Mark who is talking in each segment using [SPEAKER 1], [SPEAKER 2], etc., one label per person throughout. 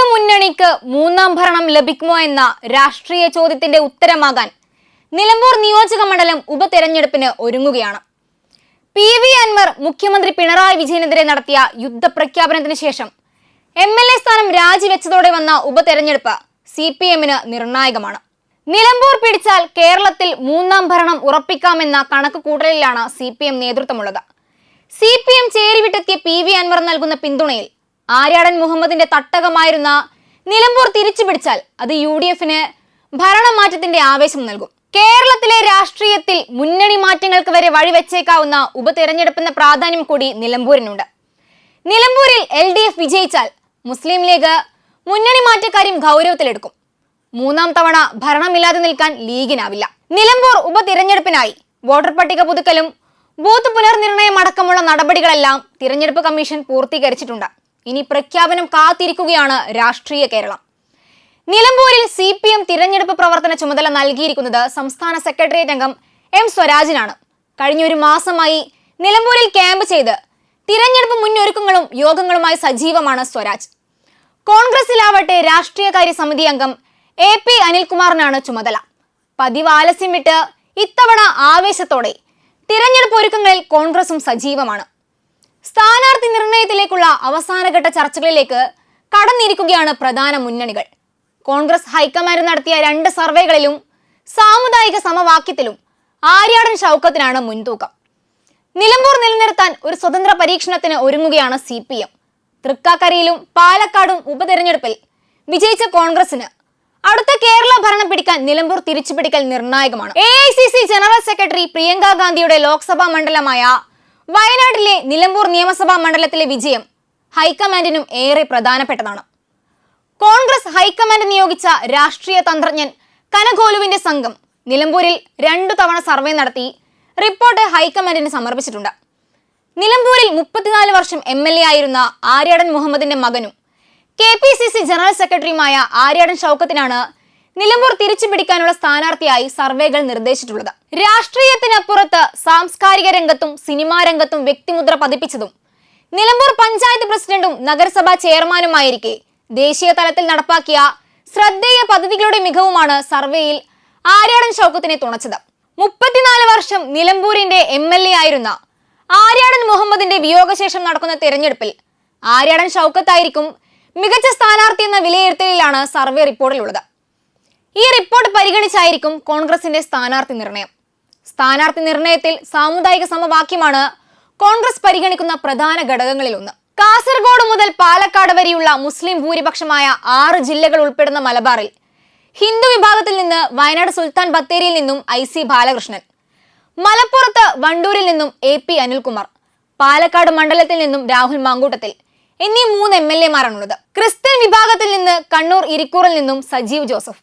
[SPEAKER 1] ഇടതു മുന്നണിക്ക് മൂന്നാം ഭരണം ലഭിക്കുമോ എന്ന രാഷ്ട്രീയ ചോദ്യത്തിന്റെ ഉത്തരമാകാൻ നിലമ്പൂർ നിയോജക മണ്ഡലം ഉപതെരഞ്ഞെടുപ്പിന് ഒരുങ്ങുകയാണ്. പി വി അൻവർ മുഖ്യമന്ത്രി പിണറായി വിജയനെതിരെ നടത്തിയ യുദ്ധപ്രഖ്യാപനത്തിന് ശേഷം എം എൽ എ സ്ഥാനം രാജിവെച്ചതോടെ വന്ന ഉപതെരഞ്ഞെടുപ്പ് സി പി എമ്മിന് നിർണായകമാണ്. നിലമ്പൂർ പിടിച്ചാൽ കേരളത്തിൽ മൂന്നാം ഭരണം ഉറപ്പിക്കാമെന്ന കണക്ക് കൂട്ടലിലാണ് സി പി എം നേതൃത്വമുള്ളത്. സി പി എം ചേരിവിട്ടെത്തിയ പി വി അൻവർ നൽകുന്ന പിന്തുണയിൽ ആര്യാടൻ മുഹമ്മദിന്റെ തട്ടകമായിരുന്ന നിലമ്പൂർ തിരിച്ചു പിടിച്ചാൽ അത് യു ഡി എഫിന് ഭരണമാറ്റത്തിന്റെ ആവേശം നൽകും. കേരളത്തിലെ രാഷ്ട്രീയത്തിൽ മുന്നണി മാറ്റങ്ങൾക്ക് വരെ വഴിവെച്ചേക്കാവുന്ന ഉപതെരഞ്ഞെടുപ്പെന്ന പ്രാധാന്യം കൂടി നിലമ്പൂരിനുണ്ട്. നിലമ്പൂരിൽ എൽ ഡി എഫ് വിജയിച്ചാൽ മുസ്ലിം ലീഗ് മുന്നണി മാറ്റക്കാര്യം ഗൗരവത്തിലെടുക്കും. മൂന്നാം തവണ ഭരണമില്ലാതെ നിൽക്കാൻ ലീഗിനാവില്ല. നിലമ്പൂർ ഉപതിരഞ്ഞെടുപ്പിനായി വോട്ടർ പട്ടിക പുതുക്കലും ബൂത്ത് പുനർനിർണയം അടക്കമുള്ള നടപടികളെല്ലാം തിരഞ്ഞെടുപ്പ് കമ്മീഷൻ പൂർത്തീകരിച്ചിട്ടുണ്ട്. ഇനി പ്രഖ്യാപനം കാത്തിരിക്കുകയാണ് രാഷ്ട്രീയ കേരളം. നിലമ്പൂരിൽ സി പി എം തിരഞ്ഞെടുപ്പ് പ്രവർത്തന ചുമതല നൽകിയിരിക്കുന്നത് സംസ്ഥാന സെക്രട്ടേറിയറ്റ് അംഗം എം സ്വരാജിനാണ്. കഴിഞ്ഞ ഒരു മാസമായി നിലമ്പൂരിൽ ക്യാമ്പ് ചെയ്ത് തിരഞ്ഞെടുപ്പ് മുന്നൊരുക്കങ്ങളും യോഗങ്ങളുമായി സജീവമാണ് സ്വരാജ്. കോൺഗ്രസിലാവട്ടെ രാഷ്ട്രീയകാര്യ സമിതി അംഗം എ പി അനിൽകുമാറിനാണ് ചുമതല. പതിവ് ആലസ്യം വിട്ട് ഇത്തവണ ആവേശത്തോടെ തിരഞ്ഞെടുപ്പ് ഒരുക്കങ്ങളിൽ കോൺഗ്രസും സജീവമാണ്. സ്ഥാനാർത്ഥി നിർണയത്തിലേക്കുള്ള അവസാനഘട്ട ചർച്ചകളിലേക്ക് കടന്നിരിക്കുകയാണ് പ്രധാന മുന്നണികൾ. കോൺഗ്രസ് ഹൈക്കമാൻഡ് നടത്തിയ രണ്ട് സർവേകളിലും സാമുദായിക സമവാക്യത്തിലും ആര്യാടൻ ഷൗക്കത്തിനാണ് മുൻതൂക്കം. നിലമ്പൂർ നിലനിർത്താൻ ഒരു സ്വതന്ത്ര പരീക്ഷണത്തിന് ഒരുങ്ങുകയാണ് സി പി എം തൃക്കാക്കരയിലും പാലക്കാടും ഉപതെരഞ്ഞെടുപ്പിൽ വിജയിച്ച കോൺഗ്രസിന് അടുത്ത കേരള ഭരണം പിടിക്കാൻ നിലമ്പൂർ തിരിച്ചുപിടിക്കൽ നിർണായകമാണ്. എ ജനറൽ സെക്രട്ടറി പ്രിയങ്ക ഗാന്ധിയുടെ ലോക്സഭാ മണ്ഡലമായ വയനാട്ടിലെ നിലമ്പൂർ നിയമസഭാ മണ്ഡലത്തിലെ വിജയം ഹൈക്കമാൻഡിനും ഏറെ പ്രധാനപ്പെട്ടതാണ്. കോൺഗ്രസ് ഹൈക്കമാൻഡ് നിയോഗിച്ച രാഷ്ട്രീയ തന്ത്രജ്ഞൻ കനഗോലുവിന്റെ സംഘം നിലമ്പൂരിൽ രണ്ടു തവണ സർവേ നടത്തി റിപ്പോർട്ട് ഹൈക്കമാൻഡിന് സമർപ്പിച്ചിട്ടുണ്ട്. നിലമ്പൂരിൽ മുപ്പത്തിനാല് വർഷം എം എൽ എ ആയിരുന്ന ആര്യാടൻ മുഹമ്മദിന്റെ മകനും K P C C general സെക്രട്ടറിയുമായ ആര്യാടൻ ഷൗക്കത്തിനാണ് നിലമ്പൂർ തിരിച്ചു പിടിക്കാനുള്ള സ്ഥാനാർത്ഥിയായി സർവേകൾ നിർദ്ദേശിച്ചിട്ടുള്ളത്. രാഷ്ട്രീയത്തിനപ്പുറത്ത് സാംസ്കാരിക രംഗത്തും സിനിമാ രംഗത്തും വ്യക്തിമുദ്ര പതിപ്പിച്ചതും. നിലമ്പൂർ പഞ്ചായത്ത് പ്രസിഡന്റും നഗരസഭാ ചെയർമാനുമായിരിക്കെ ദേശീയ തലത്തിൽ നടപ്പാക്കിയ ശ്രദ്ധേയ പദ്ധതികളുടെ മികവുമാണ് സർവേയിൽ ആര്യാടൻ ഷൗക്കത്തിനെ തുണച്ചത്. മുപ്പത്തിനാല് വർഷം നിലമ്പൂരിന്റെ എം എൽ എ ആയിരുന്ന ആര്യാടൻ മുഹമ്മദിന്റെ വിയോഗശേഷം നടക്കുന്ന തെരഞ്ഞെടുപ്പിൽ ആര്യാടൻ ഷൗക്കത്തായിരിക്കും മികച്ച സ്ഥാനാർത്ഥി എന്ന വിലയിരുത്തലിലാണ് സർവേ റിപ്പോർട്ടിലുള്ളത്. ഈ റിപ്പോർട്ട് പരിഗണിച്ചായിരിക്കും കോൺഗ്രസിന്റെ സ്ഥാനാർത്ഥി നിർണയം. സ്ഥാനാർത്ഥി നിർണയത്തിൽ സാമുദായിക സമവാക്യമാണ് കോൺഗ്രസ് പരിഗണിക്കുന്ന പ്രധാന ഘടകങ്ങളിലൊന്ന്. കാസർഗോഡ് മുതൽ പാലക്കാട് വരെയുള്ള മുസ്ലിം ഭൂരിപക്ഷമായ ആറ് ജില്ലകൾ ഉൾപ്പെടുന്ന മലബാറിൽ ഹിന്ദു വിഭാഗത്തിൽ നിന്ന് വയനാട് സുൽത്താൻ ബത്തേരിയിൽ നിന്നും ഐ സി ബാലകൃഷ്ണൻ മലപ്പുറത്ത് വണ്ടൂരിൽ നിന്നും എ പി അനിൽകുമാർ പാലക്കാട് മണ്ഡലത്തിൽ നിന്നും രാഹുൽ മാങ്കൂട്ടത്തിൽ എന്നീ മൂന്ന് എം എൽ എമാരാണുള്ളത് ക്രിസ്ത്യൻ വിഭാഗത്തിൽ നിന്ന് കണ്ണൂർ ഇരിക്കൂറിൽ നിന്നും സജീവ് ജോസഫ്.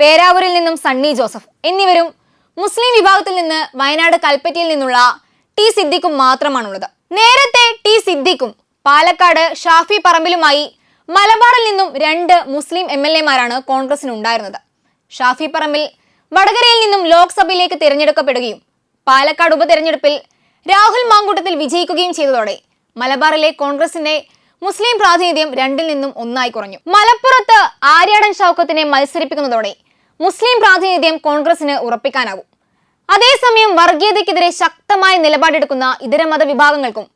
[SPEAKER 1] പേരാവൂരിൽ നിന്നും സണ്ണി ജോസഫ് എന്നിവരും മുസ്ലിം വിഭാഗത്തിൽ നിന്ന് വയനാട് കൽപ്പറ്റയിൽ നിന്നുള്ള ടി സിദ്ദിഖും മാത്രമാണുള്ളത്. നേരത്തെ ടി സിദ്ദിഖും പാലക്കാട് ഷാഫി പറമ്പിലുമായി മലബാറിൽ നിന്നും രണ്ട് മുസ്ലിം എം എൽ എമാരാണ് കോൺഗ്രസിന് ഉണ്ടായിരുന്നത്. ഷാഫി പറമ്പിൽ വടകരയിൽ നിന്നും ലോക്സഭയിലേക്ക് തിരഞ്ഞെടുക്കപ്പെടുകയും പാലക്കാട് ഉപതെരഞ്ഞെടുപ്പിൽ രാഹുൽ മാങ്കൂട്ടത്തിൽ വിജയിക്കുകയും ചെയ്തതോടെ മലബാറിലെ കോൺഗ്രസിന്റെ മുസ്ലിം പ്രാതിനിധ്യം രണ്ടിൽ നിന്നും ഒന്നായി കുറഞ്ഞു. മലപ്പുറത്ത് ആര്യാടൻ ഷൗക്കത്തിനെ മത്സരിപ്പിക്കുന്നതോടെ മുസ്ലിം പ്രാതിനിധ്യം കോൺഗ്രസിന് ഉറപ്പിക്കാനാവും അതേസമയം വർഗീയതയ്ക്കെതിരെ ശക്തമായ നിലപാടെടുക്കുന്ന ഇതര മതവിഭാഗങ്ങൾക്കും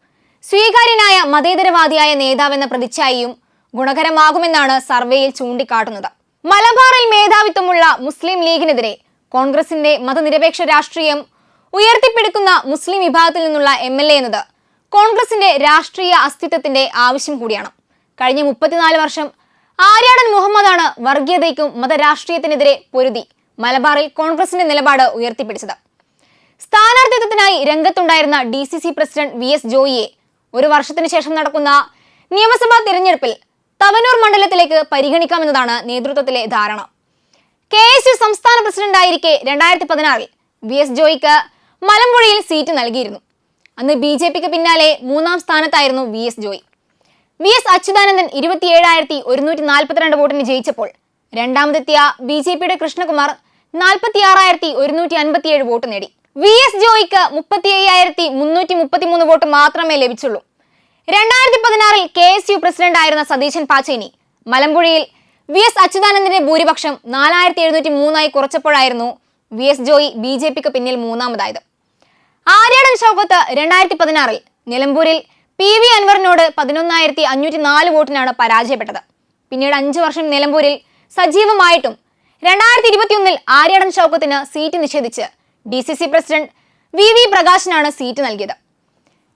[SPEAKER 1] സ്വീകാര്യനായ മതേതരവാദിയായ നേതാവെന്ന പ്രതിച്ഛായയും ഗുണകരമാകുമെന്നാണ് സർവേയിൽ ചൂണ്ടിക്കാട്ടുന്നത്. മലബാറിൽ മേധാവിത്വമുള്ള മുസ്ലിം ലീഗിനെതിരെ കോൺഗ്രസിന്റെ മതനിരപേക്ഷ രാഷ്ട്രീയം ഉയർത്തിപ്പിടിക്കുന്ന മുസ്ലിം വിഭാഗത്തിൽ നിന്നുള്ള എം എൽ എ എന്നത് കോൺഗ്രസിന്റെ രാഷ്ട്രീയ അസ്തിത്വത്തിന്റെ ആവശ്യം കൂടിയാണ്. കഴിഞ്ഞ മുപ്പത്തിനാല് വർഷം ആര്യാടൻ മുഹമ്മദാണ് വർഗീയതയ്ക്കും മതരാഷ്ട്രീയത്തിനെതിരെ പൊരുതി മലബാറിൽ കോൺഗ്രസിന്റെ നിലപാട് ഉയർത്തിപ്പിടിച്ചത്. സ്ഥാനാർത്ഥിത്വത്തിനായി രംഗത്തുണ്ടായിരുന്ന D C C president V S ജോയിയെ ഒരു വർഷത്തിന് ശേഷം നടക്കുന്ന നിയമസഭാ തിരഞ്ഞെടുപ്പിൽ തവനൂർ മണ്ഡലത്തിലേക്ക് പരിഗണിക്കാമെന്നതാണ് നേതൃത്വത്തിലെ ധാരണ. കെ എസ് യു സംസ്ഥാന പ്രസിഡന്റായിരിക്കെ രണ്ടായിരത്തി പതിനാറിൽ വി എസ് ജോയിക്ക് മലമ്പുഴയിൽ സീറ്റ് നൽകിയിരുന്നു. അന്ന് ബി ജെ പിക്ക് പിന്നാലെ മൂന്നാം സ്ഥാനത്തായിരുന്നു V S Joy. V S Achuthanandan ഇരുപത്തിയേഴായിരത്തി ഒരുന്നൂറ്റി നാൽപ്പത്തിരണ്ട് വോട്ടിന് ജയിച്ചപ്പോൾ രണ്ടാമതെത്തിയ ബി ജെ പിയുടെ കൃഷ്ണകുമാർ നാൽപ്പത്തിയാറായിരത്തി ഒരുന്നൂറ്റി അൻപത്തിയേഴ് വോട്ട് നേടി. വി എസ് ജോയിക്ക് മുപ്പത്തി അയ്യായിരത്തി മുന്നൂറ്റി മുപ്പത്തിമൂന്ന് വോട്ട് മാത്രമേ ലഭിച്ചുള്ളൂ. രണ്ടായിരത്തി പതിനാറിൽ കെ എസ് യു പ്രസിഡന്റ് ആയിരുന്ന സതീശൻ പാച്ചേനി മലമ്പുഴയിൽ വി എസ് അച്യുതാനന്ദന്റെ ഭൂരിപക്ഷം നാലായിരത്തി എഴുന്നൂറ്റി മൂന്നായി കുറച്ചപ്പോഴായിരുന്നു V S Joy B J പിക്ക് പിന്നിൽ മൂന്നാമതായത്. ആര്യാടൻ ഷൗക്കത്ത് രണ്ടായിരത്തി പതിനാറിൽ നിലമ്പൂരിൽ പി വി അൻവറിനോട് പതിനൊന്നായിരത്തി അഞ്ഞൂറ്റി നാല് വോട്ടിനാണ് പരാജയപ്പെട്ടത്. പിന്നീട് അഞ്ച് വർഷം നിലമ്പൂരിൽ സജീവമായിട്ടും രണ്ടായിരത്തി ഇരുപത്തിയൊന്നിൽ ആര്യാടൻ ഷൗക്കത്തിന് സീറ്റ് നിഷേധിച്ച് D C C president V V പ്രകാശിനാണ് seat നൽകിയത്.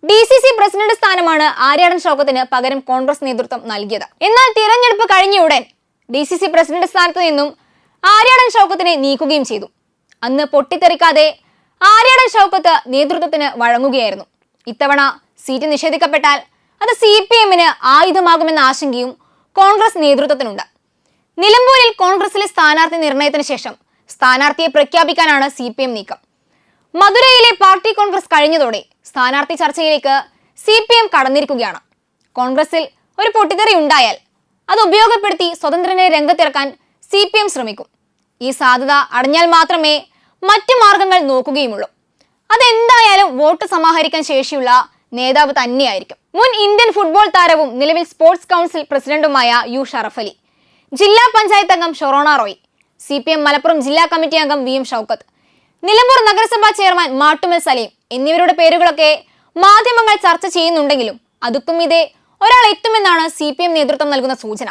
[SPEAKER 1] ഡി സി സി പ്രസിഡന്റ് സ്ഥാനമാണ് ആര്യാടൻ ഷൗക്കത്തിന് പകരം കോൺഗ്രസ് നേതൃത്വം നൽകിയത്. എന്നാൽ തിരഞ്ഞെടുപ്പ് കഴിഞ്ഞ ഉടൻ ഡി സി സി പ്രസിഡന്റ് സ്ഥാനത്ത് നിന്നും ആര്യാടൻ ഷൗക്കത്തിനെ നീക്കുകയും ചെയ്തു. അന്ന് പൊട്ടിത്തെറിക്കാതെ ആര്യാടൻ ഷൗക്കത്ത് നേതൃത്വത്തിന് വഴങ്ങുകയായിരുന്നു. ഇത്തവണ സീറ്റ് നിഷേധിക്കപ്പെട്ടാൽ അത് സി പി എമ്മിന് ആയുധമാകുമെന്ന ആശങ്കയും കോൺഗ്രസ് നേതൃത്വത്തിനുണ്ട്. നിലമ്പൂരിൽ കോൺഗ്രസിലെ സ്ഥാനാർത്ഥി നിർണയത്തിന് ശേഷം സ്ഥാനാർത്ഥിയെ പ്രഖ്യാപിക്കാനാണ് സി പി എം നീക്കം. മധുരയിലെ പാർട്ടി കോൺഗ്രസ് കഴിഞ്ഞതോടെ സ്ഥാനാർത്ഥി ചർച്ചയിലേക്ക് സി പി എം കടന്നിരിക്കുകയാണ്. കോൺഗ്രസിൽ ഒരു പൊട്ടിത്തെറി ഉണ്ടായാൽ അത് ഉപയോഗപ്പെടുത്തി സ്വതന്ത്രനെ രംഗത്തിറക്കാൻ സി പി എം ശ്രമിക്കും. ഈ സാധ്യത അടഞ്ഞാൽ മാത്രമേ മറ്റു മാർഗങ്ങൾ നോക്കുകയുമുള്ളൂ. അതെന്തായാലും വോട്ട് സമാഹരിക്കാൻ ശേഷിയുള്ള നേതാവ് തന്നെയായിരിക്കും. മുൻ ഇന്ത്യൻ ഫുട്ബോൾ താരവും നിലവിൽ സ്പോർട്സ് കൗൺസിൽ പ്രസിഡന്റുമായ യു ഷറഫ് അലി. ജില്ലാ പഞ്ചായത്ത് അംഗം Sharona Roy. C P M Malappuram ജില്ലാ കമ്മിറ്റി അംഗം വി എം ഷൗക്കത്ത്. നിലമ്പൂർ നഗരസഭാ ചെയർമാൻ മാട്ടുമൽ സലീം എന്നിവരുടെ പേരുകളൊക്കെ മാധ്യമങ്ങൾ ചർച്ച ചെയ്യുന്നുണ്ടെങ്കിലും അതുക്കും ഇതേ ഒരാൾ എത്തുമെന്നാണ് സി പി എം നേതൃത്വം നൽകുന്ന സൂചന.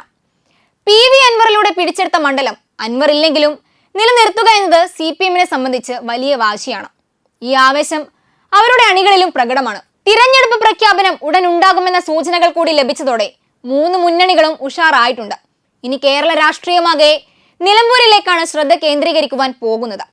[SPEAKER 1] പി വി അൻവറിലൂടെ പിടിച്ചെടുത്ത മണ്ഡലം അൻവർ ഇല്ലെങ്കിലും നിലനിർത്തുക എന്നത് സി പി എമ്മിനെ സംബന്ധിച്ച് വലിയ വാശിയാണ്. ഈ ആവേശം അവരുടെ അണികളിലും പ്രകടമാണ്. തിരഞ്ഞെടുപ്പ് പ്രഖ്യാപനം ഉടൻ ഉണ്ടാകുമെന്ന സൂചനകൾ കൂടി ലഭിച്ചതോടെ മൂന്ന് മുന്നണികളും ഉഷാറായിട്ടുണ്ട്. ഇനി കേരള രാഷ്ട്രീയമാകെ നിലമ്പൂരിലേക്കാണ് ശ്രദ്ധ കേന്ദ്രീകരിക്കുവാൻ പോകുന്നത്.